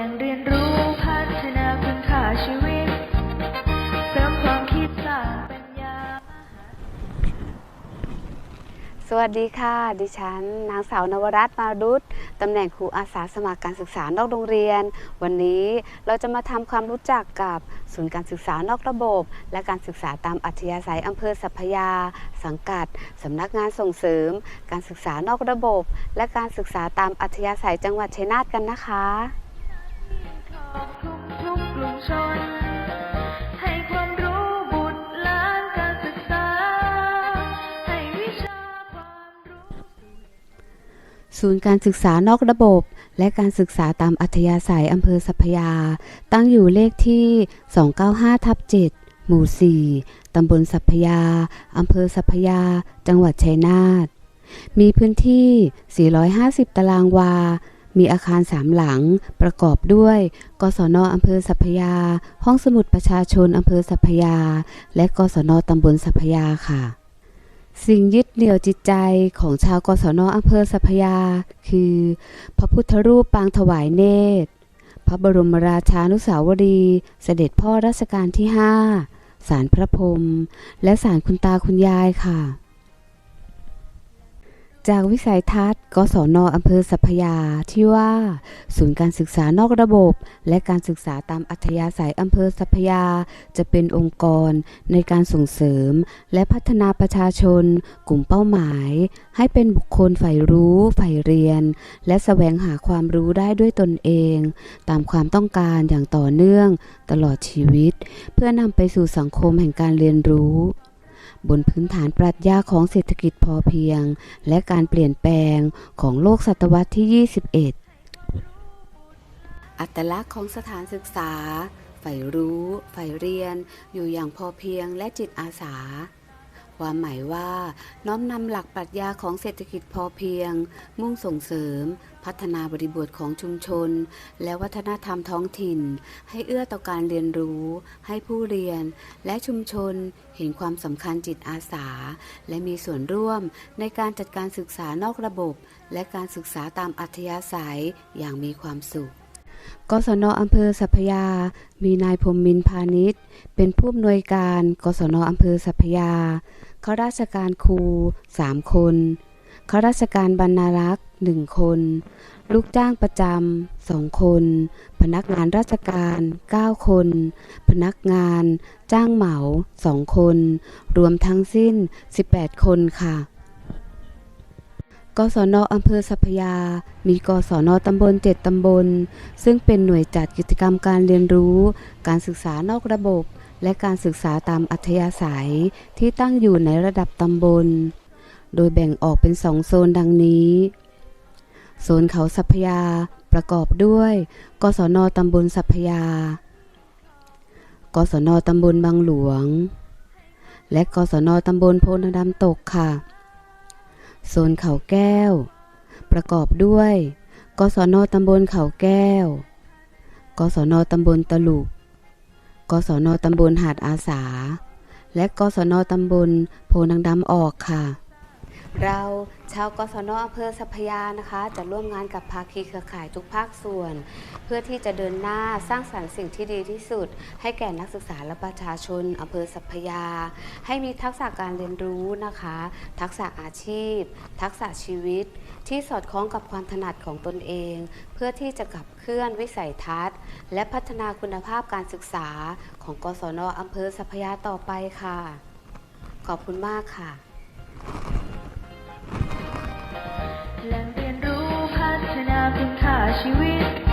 ลังเรียนรู้พัฒนาคุณค่าชีวิต เสริมความคิดสร้างปัญญา สวัสดีค่ะ ดิฉัน นางสาวนวรัตน์มารุตตำแหน่งครูอาสาสมัครการศึกษานอกโรงเรียน วันนี้เราจะมาทำความรู้จักกับศูนย์การศึกษานอกระบบ และการศึกษาตามอัธยาศัยอำเภอสัพพยา สังกัดสำนักงานส่งเสริม การศึกษานอกระบบ และการศึกษาตามอัธยาศัยจังหวัดชัยนาทกันนะคะ ชน ให้ความรู้บุตรหลานการศึกษา ให้วิชาความรู้ศูนย์การศึกษานอกระบบ และการศึกษาตามอัธยาศัยอำเภอสัพยา ตั้งอยู่เลขที่ 295ทับ7หมู่ 4 ตำบลสัพยา อำเภอสัพพยา จังหวัดชัยนาท มีพื้นที่ 450 ตารางวา มีอาคารสามหลังประกอบด้วย กศนอำเภอสัพยา ห้องสมุดประชาชนอำเภอสัพยา และกศนตำบลสัพยาค่ะ สิ่งยึดเหนี่ยวจิตใจของชาวกศนอำเภอสัพยา คือ พระพุทธรูปปางถวายเนตร พระบรมราชานุสาวรีย์เสด็จพ่อรัชกาลที่5ศาลพระพรมและศาลคุณตาคุณยายค่ะ จากวิสัยทัศน์ กศนอำเภอสัพยา ที่ว่า ศูนย์การศึกษานอกระบบ และการศึกษาตามอัธยาศัยอำเภอสัพพยา จะเป็นองค์กรในการส่งเสริม และพัฒนาประชาชน กลุ่มเป้าหมาย ให้เป็นบุคคลใฝ่รู้ใฝ่เรียน และแสวงหาความรู้ได้ด้วยตนเอง ตามความต้องการอย่างต่อเนื่อง ตลอดชีวิต เพื่อนำไปสู่สังคมแห่งการเรียนรู้ บนพื้นฐานปรัชญาของเศรษฐกิจพอเพียง และการเปลี่ยนแปลงของโลกศตวรรษที่ 21 อัตลักษณ์ของสถานศึกษา ใฝ่รู้ ใฝ่เรียน อยู่อย่างพอเพียงและจิตอาสา ความหมายว่า น้อมนำหลักปรัชญาของเศรษฐกิจพอเพียง มุ่งส่งเสริม พัฒนาบริบทของชุมชน และวัฒนธรรมท้องถิ่น ให้เอื้อต่อการเรียนรู้ ให้ผู้เรียน และชุมชนเห็นความสำคัญจิตอาสา และมีส่วนร่วมในการจัดการศึกษานอกระบบ และการศึกษาตามอัธยาศัยอย่างมีความสุขกศนอำเภอสัพยา มีนายพรมมินพาณิชย์ เป็นผู้อำนวยการ กศนอำเภอสัพยา ข้าราชการครู3คนข้าราชการบรรณารักษ์1คน ลูกจ้างประจำ2คน พนักงานราชการ 9 คน พนักงาน จ้างเหมา2คน รวมทั้งสิ้น 18 คนค่ะกศนอำเภอสัพยา มีกศนตำบล 7 ตำบล ซึ่งเป็นหน่วยจัดกิจกรรมการเรียนรู้ การศึกษานอกระบบ และการศึกษาตามอัธยาศัยที่ตั้งอยู่ในระดับตำบล โดยแบ่งออกเป็นสองโซนดังนี้ โซนเขาสัพยาประกอบด้วย กศนตำบลสัพยา กศนตำบลบางหลวง และกศนตำบลโพนดำตกค่ะ โซนเขาแก้ว ประกอบด้วย กศนตำบลเขาแก้ว กศนตำบลตลุก กศนตำบลหาดอาสา และกศนตำบลโพนังดำออกค่ะ เราชาวกศนอำเภอสัพยานะคะ จะร่วมงานกับภาคีเครือข่ายทุกภาคส่วน เพื่อที่จะเดินหน้าสร้างสรรค์สิ่งที่ดีที่สุด ให้แก่นักศึกษาและประชาชนอำเภอสัพยา ให้มีทักษะการเรียนรู้นะคะ ทักษะอาชีพ ทักษะชีวิต ที่สอดคล้องกับความถนัดของตนเอง เพื่อที่จะขับเคลื่อนวิสัยทัศน์ และพัฒนาคุณภาพการศึกษาของกศนอำเภอสัพยาต่อไปค่ะ ขอบคุณมากค่ะ แหล่งเรียนรู้พัฒนาคุณค่าชีวิต